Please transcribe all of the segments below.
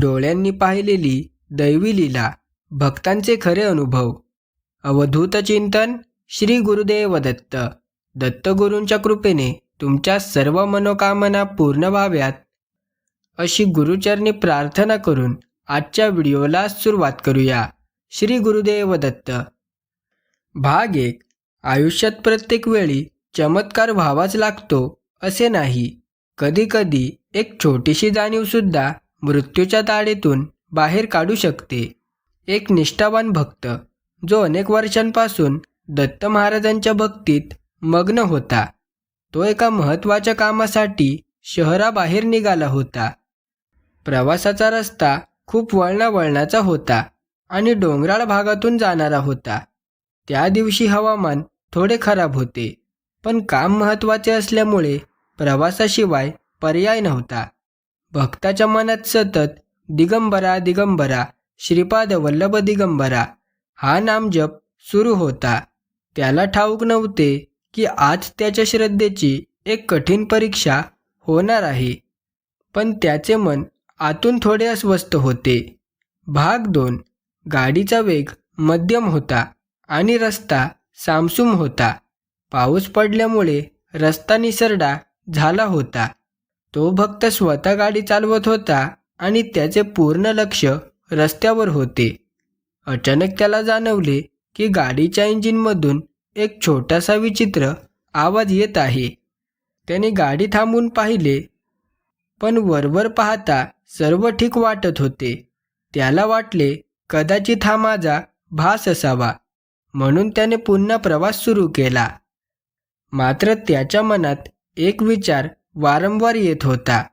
डोळ्यांनी पाहिलेली दैवी लीला भक्तांचे खरे अनुभव. अवधूत चिंतन श्री गुरुदेव दत्त. दत्तगुरूंच्या कृपेने तुमच्या सर्व मनोकामना पूर्ण व्हाव्यात. अशी गुरुचरणी प्रार्थना करून आजच्या व्हिडिओला सुरुवात करूया. श्री गुरुदेव दत्त. भाग एक. आयुष्यात प्रत्येक वेळी चमत्कार व्हावाच लागतो असे नाही. कधीकधी एक छोटीशी जाणीवसुद्धा मृत्यूच्या ताळेतून बाहेर काढू शकते. एक निष्ठावान भक्त जो अनेक वर्षांपासून दत्त महाराजांच्या भक्तीत मग्न होता. तो एका महत्त्वाच्या कामासाठी शहराबाहेर निघाला होता. प्रवासाचा रस्ता खूप वळणावळणाचा होता आणि डोंगराळ भागातून जाणारा होता. त्या दिवशी हवामान थोडे खराब होते पण काम महत्त्वाचे असल्यामुळे प्रवासाशिवाय पर्याय नव्हता. भक्ताच्या मनात सतत दिगंबरा दिगंबरा श्रीपाद वल्लभ दिगंबरा हा नामजप सुरू होता. त्याला ठाऊक नव्हते की आज त्याच्या श्रद्धेची एक कठीण परीक्षा होणार आहे. पण त्याचे मन आतून थोडे अस्वस्थ होते. भाग दोन. गाडीचा वेग मध्यम होता आणि रस्ता सामसूम होता. पाऊस पडल्यामुळे रस्ता निसरडा झाला होता. तो भक्त स्वतः गाडी चालवत होता आणि त्याचे पूर्ण लक्ष रस्त्यावर होते. अचानक त्याला जाणवले की गाडीच्या इंजिनमधून एक छोटासा विचित्र आवाज येत आहे. त्याने गाडी थांबून पाहिले पण वरवर पाहता सर्व ठीक वाटत होते. त्याला वाटले कदाचित हा माझा भास असावा. म्हणून त्याने पुन्हा प्रवास सुरू केला. मात्र त्याच्या मनात एक विचार वारंवार येत होता.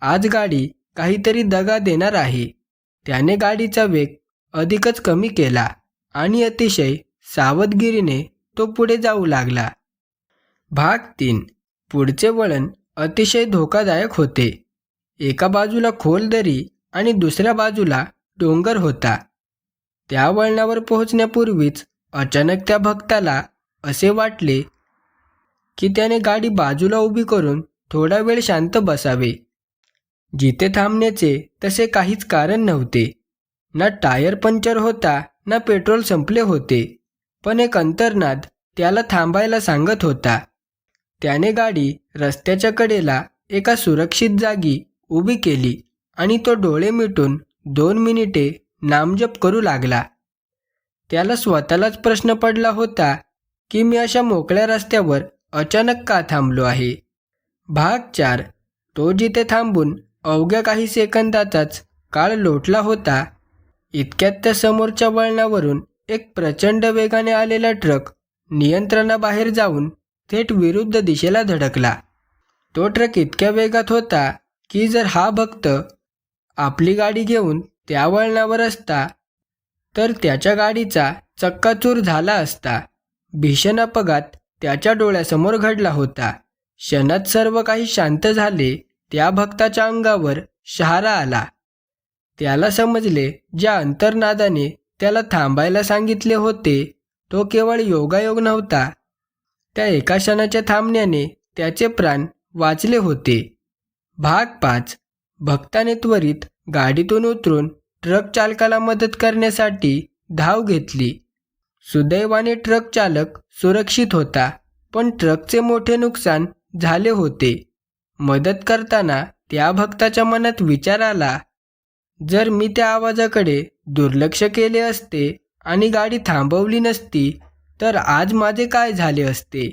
आज गाडी काहीतरी दगा देणार आहे. त्याने गाडीचा वेग अधिकच कमी केला आणि अतिशय सावधगिरीने तो पुढे जाऊ लागला. भाग तीन. पुढचे वळण अतिशय धोकादायक होते. एका बाजूला खोल दरी आणि दुसऱ्या बाजूला डोंगर होता. त्या वळणावर पोहोचण्यापूर्वीच अचानक त्या भक्ताला असे वाटले की त्याने गाडी बाजूला उभी करून थोडा वेळ शांत बसावे. जिथे थांबण्याचे तसे काहीच कारण नव्हते. ना टायर पंक्चर होता ना पेट्रोल संपले होते. पण एक अंतर्नाद त्याला थांबायला सांगत होता. त्याने गाडी रस्त्याच्या कडेला एका सुरक्षित जागी उभी केली आणि तो डोळे मिटून दोन मिनिटे नामजप करू लागला. त्याला स्वतःलाच प्रश्न पडला होता की मी अशा मोकळ्या रस्त्यावर अचानक का थांबलो आहे? भाग चार. तो जिथे थांबून अवघ्या काही सेकंदाचाच काळ लोटला होता इतक्यात त्या समोरच्या वळणावरून एक प्रचंड वेगाने आलेला ट्रक नियंत्रणाबाहेर जाऊन थेट विरुद्ध दिशेला धडकला. तो ट्रक इतक्या वेगात होता की जर हा भक्त आपली गाडी घेऊन त्या वळणावर असता तर त्याच्या गाडीचा चक्काचूर झाला असता. भीषण अपघात त्याच्या डोळ्यासमोर घडला होता. क्षणात सर्व काही शांत झाले त्या भक्ताच्या अंगावर शहारा आला. त्याला समजले ज्या अंतर्नादाने त्याला थांबायला सांगितले होते तो केवळ योगायोग नव्हता. त्या एका क्षणाच्या थांबण्याने त्याचे प्राण वाचले होते. भाग पाच. भक्ताने त्वरित गाडीतून उतरून ट्रक चालकाला मदत करण्यासाठी धाव घेतली. सुदैवाने ट्रक चालक सुरक्षित होता पण ट्रकचे मोठे नुकसान झाले होते. मदत करताना त्या भक्ताच्या मनात विचार आला जर मी त्या आवाजाकडे दुर्लक्ष केले असते आणि गाडी थांबवली नसती तर आज माझे काय झाले असते?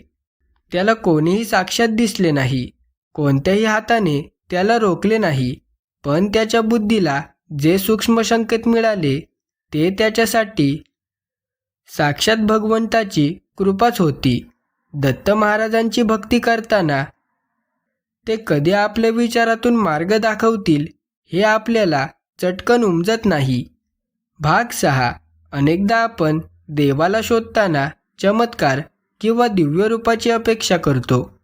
त्याला कोणीही साक्षात दिसले नाही कोणत्याही हाताने त्याला रोखले नाही पण त्याच्या बुद्धीला जे सूक्ष्म संकेत मिळाले ते त्याच्यासाठी साक्षात भगवंताची कृपाच होती. दत्त महाराजांची भक्ती करताना ते कधी आपल्या विचारातून मार्ग दाखवतील हे आपल्याला चटकन उमजत नाही. भाग सहा. अनेकदा आपण देवाला शोधताना चमत्कार किंवा दिव्य रूपाची अपेक्षा करतो.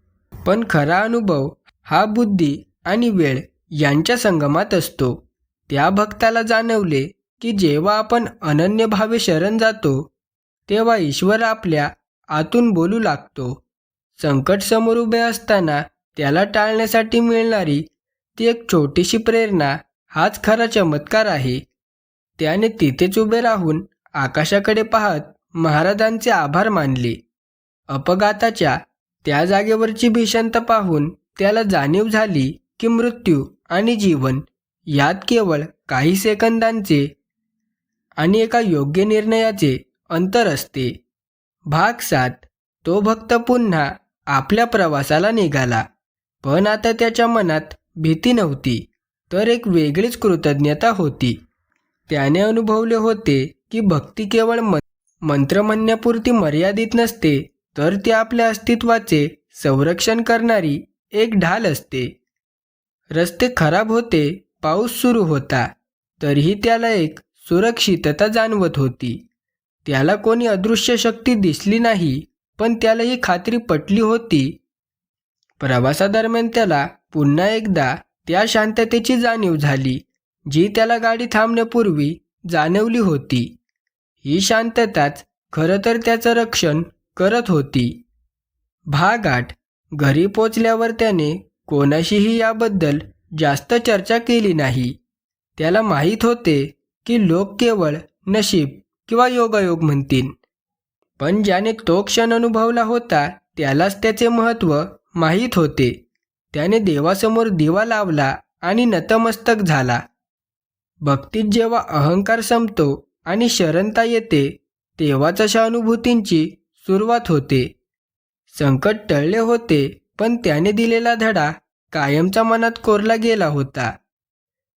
पण खरा अनुभव हा बुद्धी आणि वेळ यांच्या संगमात असतो. त्या भक्ताला जाणवले की जेव्हा आपण अनन्य भावे शरण जातो तेव्हा ईश्वर आपल्या आतून बोलू लागतो. संकट समोर उभे असताना त्याला टाळण्यासाठी मिळणारी ती एक छोटीशी प्रेरणा हाच खरा चमत्कार आहे. त्याने तिथेच उभे राहून आकाशाकडे पाहत महाराजांचे आभार मानले. अपघाताच्या त्या जागेवरची भीषणता पाहून त्याला जाणीव झाली की मृत्यू आणि जीवन यात केवळ काही सेकंदांचे आणि एका योग्य निर्णयाचे अंतर असते. भाग सात. तो भक्त पुन्हा आपल्या प्रवासाला निघाला. पण आता त्याच्या मनात भीती नव्हती. तर एक वेगळीच कृतज्ञता होती. त्याने अनुभवले होते की भक्ती केवळ मन मंत्र म्हणण्यापुरती मर्यादित नसते तर ती आपल्या अस्तित्वाचे संरक्षण करणारी एक ढाल असते. रस्ते खराब होते पाऊस सुरू होता तरीही त्याला एक सुरक्षितता जाणवत होती. त्याला कोणी अदृश्य शक्ती दिसली नाही पण त्याला ही खात्री पटली होती. प्रवासादरम्यान त्याला पुन्हा एकदा त्या शांततेची जाणीव झाली जी त्याला गाडी थांबण्यापूर्वी जाणवली होती. ही शांतताच खरं तर त्याचं रक्षण करत होती. भाग आठ. घरी पोचल्यावर त्याने कोणाशीही याबद्दल जास्त चर्चा केली नाही. त्याला माहीत होते की लोक केवळ नशीब किंवा योगायोग म्हणतील. पण ज्याने तो क्षण अनुभवला होता त्यालाच त्याचे महत्त्व माहीत होते. त्याने देवासमोर दिवा लावला आणि नतमस्तक झाला. भक्तीत जेव्हा अहंकार संपतो आणि शरणता येते तेव्हाच अशा अनुभूतींची सुरुवात होते. संकट टळले होते पण त्याने दिलेला धडा कायमचा मनात कोरला गेला होता.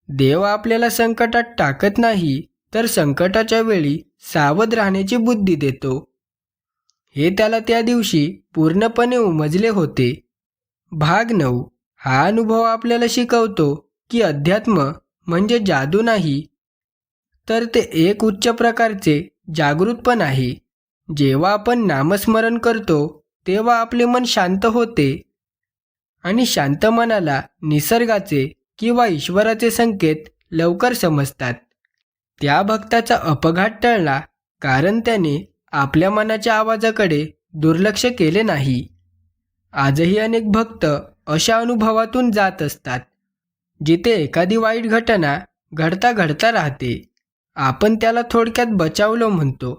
देव आपल्याला संकटात टाकत नाही तर संकटाच्या वेळी सावध राहण्याची बुद्धी देतो. हे त्याला त्या दिवशी पूर्णपणे उमजले होते. भाग नऊ. हा अनुभव आपल्याला शिकवतो की अध्यात्म म्हणजे जादू नाही तर ते एक उच्च प्रकारचे जागृतपण आहे. जेव्हा आपण नामस्मरण करतो तेव्हा आपले मन शांत होते आणि शांत मनाला निसर्गाचे किंवा ईश्वराचे संकेत लवकर समजतात. त्या भक्ताचा अपघात टळला कारण त्याने आपल्या मनाच्या आवाजाकडे दुर्लक्ष केले नाही. आजही अनेक भक्त अशा अनुभवातून जात असतात जिथे एखादी वाईट घटना घडता घडता राहते. आपण त्याला थोडक्यात बचावलं म्हणतो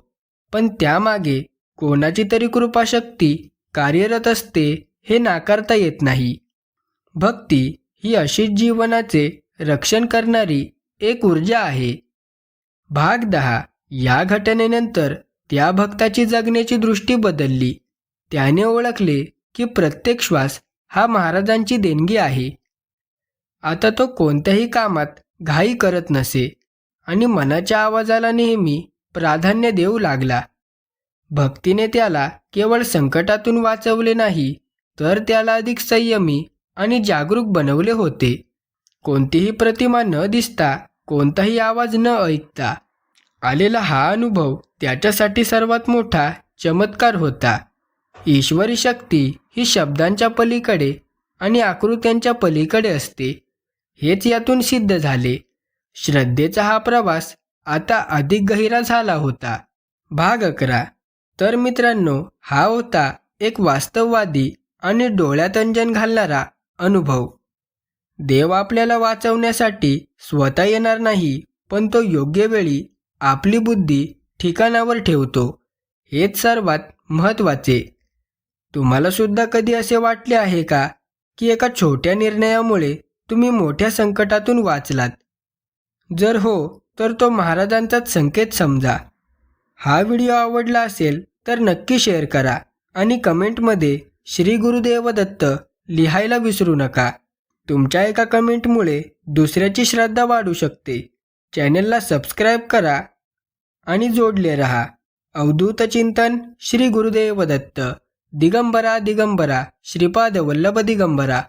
पण त्यामागे कोणाची तरी कृपाशक्ती कार्यरत असते हे नाकारता येत नाही. भक्ती ही अशीच जीवनाचे रक्षण करणारी एक ऊर्जा आहे. भाग दहा. या घटनेनंतर त्या भक्ताची जगण्याची दृष्टी बदलली. त्याने ओळखले की प्रत्येक श्वास हा महाराजांची देणगी आहे. आता तो कोणत्याही कामात घाई करत नसे आणि मनाच्या आवाजाला नेहमी प्राधान्य देऊ लागला. भक्तीने त्याला केवळ संकटातून वाचवले नाही तर त्याला अधिक संयमी आणि जागरूक बनवले होते. कोणतीही प्रतिमा न दिसता कोणताही आवाज न ऐकता आलेला हा अनुभव त्याच्यासाठी सर्वात मोठा चमत्कार होता. ईश्वरी शक्ती ही शब्दांच्या पलीकडे आणि आकृत्यांच्या पलीकडे असते. हेच यातून सिद्ध झाले. श्रद्धेचा हा प्रवास आता अधिक गहिरा झाला होता. भाग अकरा. तर मित्रांनो हा होता एक वास्तववादी आणि डोळ्यात अंजन घालणारा अनुभव. देव आपल्याला वाचवण्यासाठी स्वतः येणार नाही पण तो योग्य वेळी आपली बुद्धी ठिकाणावर ठेवतो. हेच सर्वात महत्त्वाचे. तुम्हाला सुद्धा कधी असे वाटले आहे का की एका छोट्या निर्णयामुळे तुम्ही मोठ्या संकटातून वाचलात? जर हो तर तो महाराजांचाच संकेत समजा. हा व्हिडिओ आवडला असेल तर नक्की शेअर करा आणि कमेंटमध्ये श्री गुरुदेव दत्त लिहायला विसरू नका. तुमच्या एका कमेंटमुळे दुसऱ्याची श्रद्धा वाढू शकते. चॅनलला सबस्क्राईब करा आणि जोडले रहा. अवधूत चिंतन श्री गुरुदेव दत्त. दिगंबरा दिगंबरा. श्रीपाद वल्लभ दिगंबरा.